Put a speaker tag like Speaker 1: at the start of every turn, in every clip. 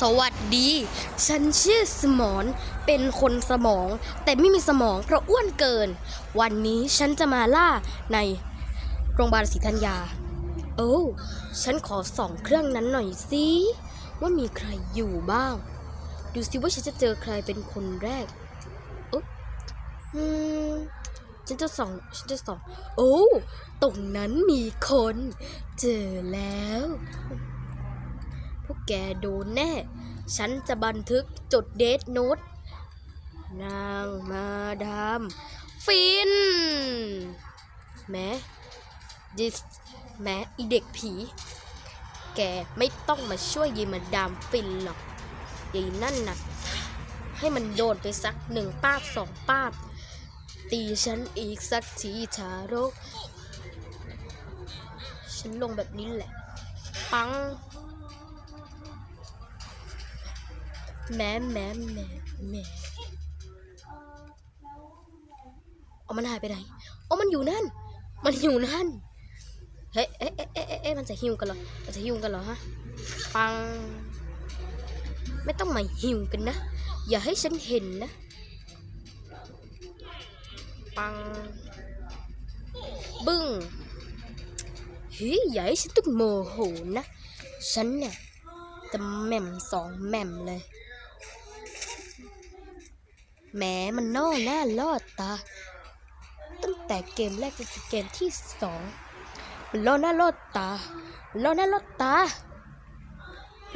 Speaker 1: สวัสดี ฉันชื่อสมอนเป็นคนสมอง แต่ไม่มีสมองเพราะอ้วนเกิน วันนี้ฉันจะมาล่าในโรงพยาบาลศรีธัญญา โอ้ฉันขอส่องเครื่องนั้นหน่อยสิว่ามีใครอยู่บ้าง ดูสิว่าฉันจะเจอใครเป็นคนแรกอุ๊ยอืมฉันจะส่องฉันจะส่อง โอ้ตรงนั้นมีคน เจอแล้ว พวกแกโดนแน่ ฉันจะบันทึกจดเดทโน้ต นางมาดามฟิน แม้ดิสแม้อีเด็กผี แกไม่ต้องมาช่วยยีมาดามฟินหรอกยายนั่นน่ะ ให้มันโดนไปสักหนึ่งป้าบสองป้าบ ตีฉันอีกสักทีชารก ฉันลงแบบนี้แหละ ปัง แหม่แหม่แหม่แหม่เอามันหายไปไหนเอามันอยู่นั่น มันอยู่นั่น เฮ้ยเอ๊ะเอ๊ะเอ๊ะเอ๊ะเอ๊ะมันจะหิวกันเหรอ มันจะหิวกันเหรอฮะ ปัง ไม่ต้องมาหิวกันนะ อย่าให้ฉันเห็นนะ ปัง บึ้งเฮ้ยอย่าให้ฉันต้องโมโหนะ ฉันเนี่ยจะแหม่มสองแหม่มเลย แหม้มันน่อหน้าลอดตา ตั้งแต่เกมแรกจนถึงเกมที่สองมันล่อหน้าลอดตามันล่อหน้าลอดตา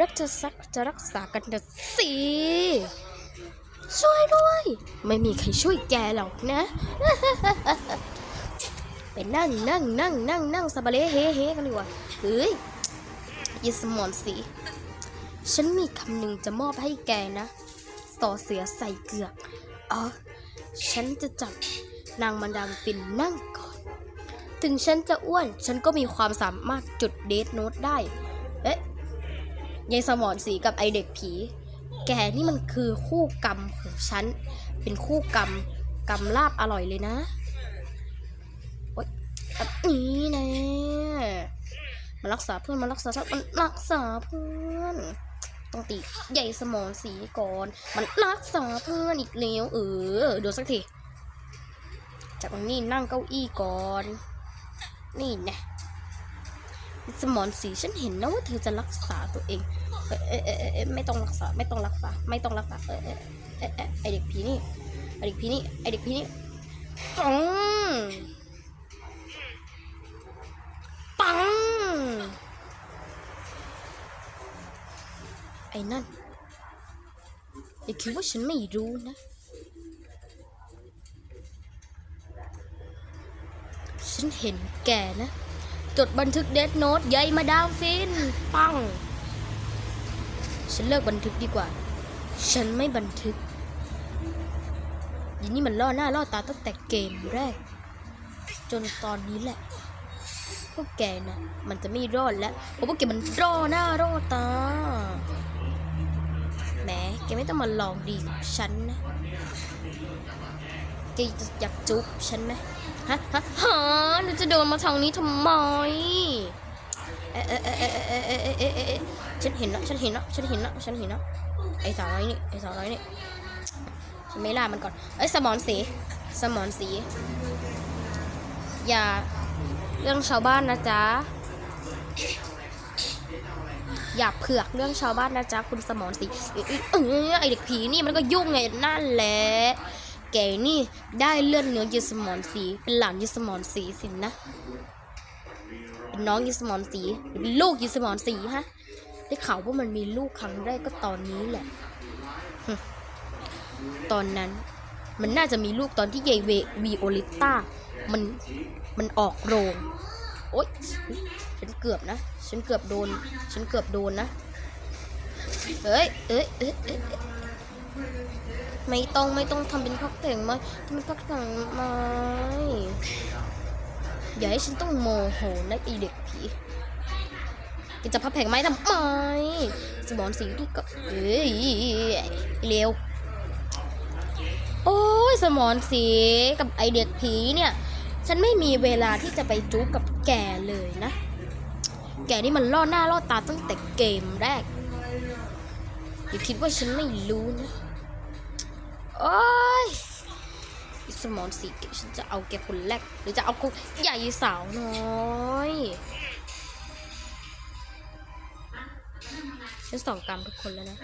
Speaker 1: รักจะซักจะรักษากันเถอะสิช่วยด้วย ไม่มีใครช่วยแกหรอกนะ ไปนั่งนั่งนั่งนั่งนั่งสบาเลเฮเฮกันดีกว่าเฮ้ยยิสมอนสีฉันมีคำหนึ่งจะมอบให้แกนะ ต่อเสือใส่เกือก อ๋อ ฉันจะจับนางมันดามฟินนั่งก่อน ถึงฉันจะอ้วน ฉันก็มีความสามารถจุดเดทโน้ตได้ เอ๊ะยายสมอนสีกับไอเด็กผี แกนี่มันคือคู่กรรมของฉัน เป็นคู่กรรมกรรมลาบอร่อยเลยนะโอ๊ยนี้นะมารักษาเพื่อนมารักษาชาติมันรักษาเพื่อน ต้องตีใหญ่สมองสีก่อน มันรักษาเพื่อนอีกแล้วเออดูสักทีจากตรงนี้นั่งเก้าอี้ก่อน นี่นะสมอนสีฉันเห็นนะว่าเธอจะรักษาตัวเองเอะเอะเอะเอะไม่ต้องรักษาไม่ต้องรักษาไม่ต้องรักษาเอะเอะเออไอเด็กผีนี่ไอเด็กผีนี่ไอเด็กผีนี่ปัง ไอ้นั่นอย่าคิดว่าฉันไม่รู้นะ ฉันเห็นแกนะ จดบันทึกเดทโน้ตใหญ่มาดามฟิน ปัง ฉันเลิกบันทึกดีกว่า ฉันไม่บันทึกยินนี่มันล่อหน้าล่อตาตั้งแต่เกมแรก จนตอนนี้แหละพวกแกนะมันจะไม่รอดแล้วเพราะพวกแกมันรอหน้ารอตา แกไม่ต้องมาลองดีกับฉันนะแกอยากจุ๊บฉันไหมฮะฮะฮะหนูจะโดนมาทางนี้ทำไมฉันเห็นแล้ฉันเห็นแล้ฉันเห็นแล้ฉันเห็นแล้ไอ้สองน้อยนี่ไอ้สองน้อยนี่ฉันไม่ล่ามันก่อนไอ้สมอนสีสมอนสี อย่าเรื่องชาวบ้านนะจ๊ะ อย่าเผือกเรื่องชาวบ้านนะจ๊ะคุณสมอนสีเอ้เอ้ยเออไอเด็กผีนี่มันก็ยุ่งไงนั่นแหละแกนี่ได้เลือดเนื้อยีสมอนสีเป็นหลานยีสมอนสีสินะเป็นน้องยีสมอนสีหรือเป็นลูกยีสมอนสีฮะได้ข่าวว่ามันมีลูกครั้งแรกก็ตอนนี้แหละ ตอนนั้นมันน่าจะมีลูกตอนที่เยเววีโอลิต้ามันมันออกโรง โอ๊ยฉันเกือบนะ ฉันเกือบโดน ฉันเกือบโดนนะเอ้ยเอ้ยเอ้ยเอ้ยไม่ต้องไม่ต้องทำเป็นพักแต่งไหมทำเป็นพักแต่งไหมอย่าให้ฉันต้องโมโหนะไอเด็กผีแกจะพับแผงไหมทำไมสมอนสีนี่ก็เอ้ยเร็ว โอ้ยสมอนสีกับไอเด็กผีเนี่ย ฉันไม่มีเวลาที่จะไปจู๊กับแกเลยนะ แกนี่มันล่อหน้าล่อตาตั้งแต่เกมแรก อย่าคิดว่าฉันไม่รู้นะ โอ้ยสมอนสีเกฉันจะเอาแกคนแรก หรือจะเอากูใหญ่สาวน้อยฉันสองกรรมทุกคนแล้วนะ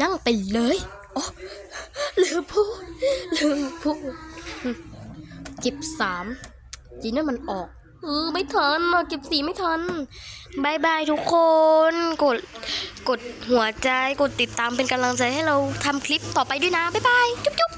Speaker 1: นั่งไปเลย โอ้ ลืมพูดลืมพูดเก็บสามจีน่ามันออกเออไม่ทันอะเก็บสีไม่ทันบายบายทุกคน กด กดหัวใจ กดติดตามเป็นกำลังใจให้เราทำคลิปต่อไปด้วยนะ บ๊ายบาย จุ๊บจุ๊บ